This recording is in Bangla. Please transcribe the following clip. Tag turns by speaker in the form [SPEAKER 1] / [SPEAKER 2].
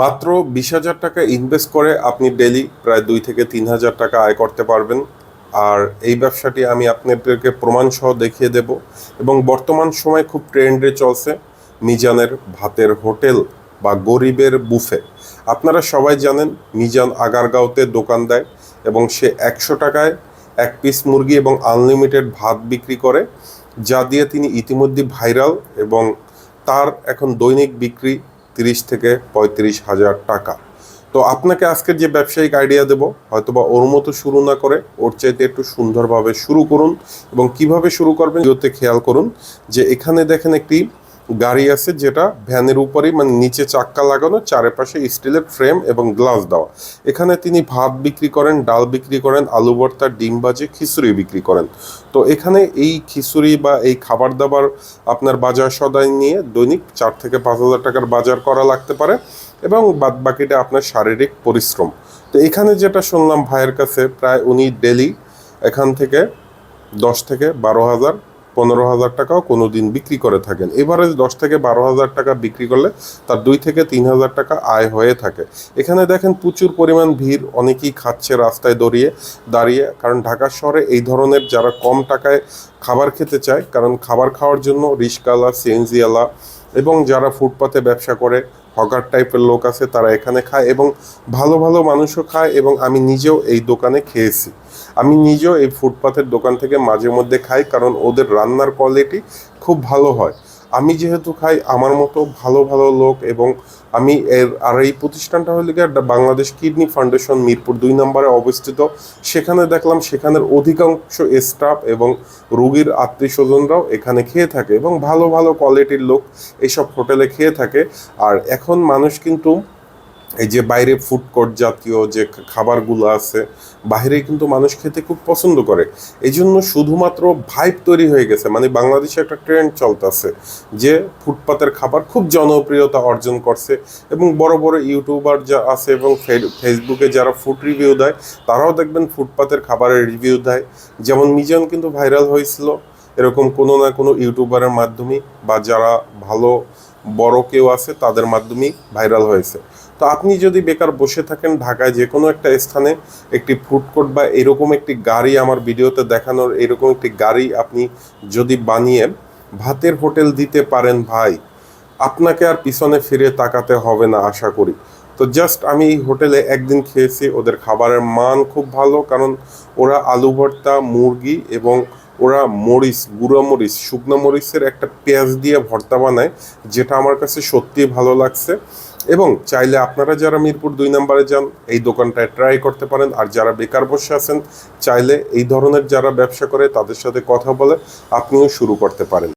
[SPEAKER 1] মাত্র বিশ হাজার টাকা ইনভেস্ট করে আপনি ডেলি প্রায় দুই থেকে তিন হাজার টাকা আয় করতে পারবেন। আর এই ব্যবসাটি আমি আপনাদেরকে প্রমাণসহ দেখিয়ে দেব। এবং বর্তমান সময় খুব ট্রেন্ডে চলছে মিজানের ভাতের হোটেল বা গরিবের বুফে। আপনারা সবাই জানেন, মিজান আগারগাঁওতে দোকান দেয় এবং সে একশো টাকায় এক পিস মুরগি এবং আনলিমিটেড ভাত বিক্রি করে, যা দিয়ে তিনি ইতিমধ্যে ভাইরাল এবং তার এখন দৈনিক বিক্রি তিরিশ থেকে পঁয়ত্রিশ হাজার টাকা। তো আপনাকে আজকের যে ব্যবসায়িক আইডিয়া দেব, হয়তোবা ওর মতো শুরু না করে, ওর চাইতে একটু সুন্দরভাবে শুরু করুন এবং কীভাবে শুরু করবেন যেতে খেয়াল করুন যে এখানে দেখেন একটি গাড়ি আছে যেটা ভ্যানের উপরেই মানে নিচে চাক্কা লাগানো, চারিপাশে স্টিলের ফ্রেম এবং গ্লাস দেওয়া। এখানে তিনি ভাত বিক্রি করেন, ডাল বিক্রি করেন, আলু ভর্তা, ডিম বাজে খিচুড়ি বিক্রি করেন। তো এখানে এই খিচুড়ি বা এই খাবার দাবার আপনার বাজার সদাই নিয়ে দৈনিক চার থেকে পাঁচ হাজার টাকার বাজার করা লাগতে পারে এবং বাদ বাকিটা আপনার শারীরিক পরিশ্রম। তো এখানে যেটা শুনলাম ভাইয়ের কাছে, প্রায় উনি ডেলি এখান থেকে দশ থেকে বারো হাজার পনেরো হাজার টাকাও কোনো দিন বিক্রি করে থাকেন। এবারে দশ থেকে বারো হাজার টাকা বিক্রি করলে তার দুই থেকে তিন হাজার টাকা আয় হয়ে থাকে। এখানে দেখেন প্রচুর পরিমাণ ভিড়, অনেকেই খাচ্ছে রাস্তায় দড়িয়ে দাঁড়িয়ে। কারণ ঢাকা শহরে এই ধরনের যারা কম টাকায় খাবার খেতে চায়, কারণ খাবার খাওয়ার জন্য রিস্কালা সিএনজিওয়ালা এবং যারা ফুটপাতে ব্যবসা করে হকার টাইপের লোক আছে, তারা এখানে খায় এবং ভালো ভালো মানুষও খায় এবং আমি নিজেও এই দোকানে খেয়েছি। আমি নিজেও এই ফুটপাথের দোকান থেকে মাঝে মধ্যে খাই কারণ ওদের রান্নার কোয়ালিটি খুব ভালো হয়। আমি যেহেতু খাই, আমার মতো ভালো ভালো লোক এবং আমি এর, আর এই প্রতিষ্ঠানটা হলে গিয়ে বাংলাদেশ কিডনি ফাউন্ডেশন, মিরপুর দুই নম্বরে অবস্থিত। সেখানে দেখলাম সেখানের অধিকাংশ স্টাফ এবং রুগীর আত্মীয় স্বজনরাও এখানে খেয়ে থাকে এবং ভালো ভালো কোয়ালিটির লোক এইসব হোটেলে খেয়ে থাকে। আর এখন মানুষ কিন্তু এই যে বাইরে ফুড কোর্ট জাতীয় যে খাবারগুলো আছে বাইরে কিন্তু মানুষ খেতে খুব পছন্দ করে। এই জন্য শুধুমাত্র ভাইব তৈরি হয়ে গেছে। মানে বাংলাদেশে একটা ট্রেন্ড চলতেছে যে ফুটপাতের খাবার খুব জনপ্রিয়তা অর্জন করছে এবং বড় বড় ইউটিউবার যা আছে এবং ফেসবুকে যারা ফুড রিভিউ দেয়, তারাও দেখবেন ফুটপাতের খাবারের রিভিউ দেয়। যেমন মিজান কিন্তু ভাইরাল হয়েছিল, এরকম কোনো না কোনো ইউটিউবারের মাধ্যমে বা যারা ভালো বড় কেউ আছে, তাদের মাধ্যমেই ভাইরাল হয়েছে। তো আপনি যদি বেকার বসে থাকেন ঢাকায় যে কোনো একটা স্থানে একটি ফুড কোর্ট বা এরকম একটি গাড়ি আমার ভিডিওতে দেখানোর, এরকম একটি গাড়ি আপনি যদি বানিয়ে ভাতের হোটেল দিতে পারেন ভাই, আপনাকে আর পিছনে ফিরে তাকাতে হবে না আশা করি। তো জাস্ট আমি এই হোটেলে একদিন খেয়েছি, ওদের খাবারের মান খুব ভালো, কারণ ওরা আলু ভর্তা, মুরগি এবং ওরা মরিচ, গুঁড়ো মরিচ, শুকনো মরিচের একটা পেঁয়াজ দিয়ে ভর্তা বানায়, যেটা আমার কাছে সত্যিই ভালো লাগছে। এবং চাইলে আপনারা যারা মিরপুর দুই নম্বরে যান, এই দোকানটায় ট্রাই করতে পারেন। আর যারা বেকার বসে আছেন, চাইলে এই ধরনের যারা ব্যবসা করে, তাদের সাথে কথা বলে আপনিও শুরু করতে পারেন।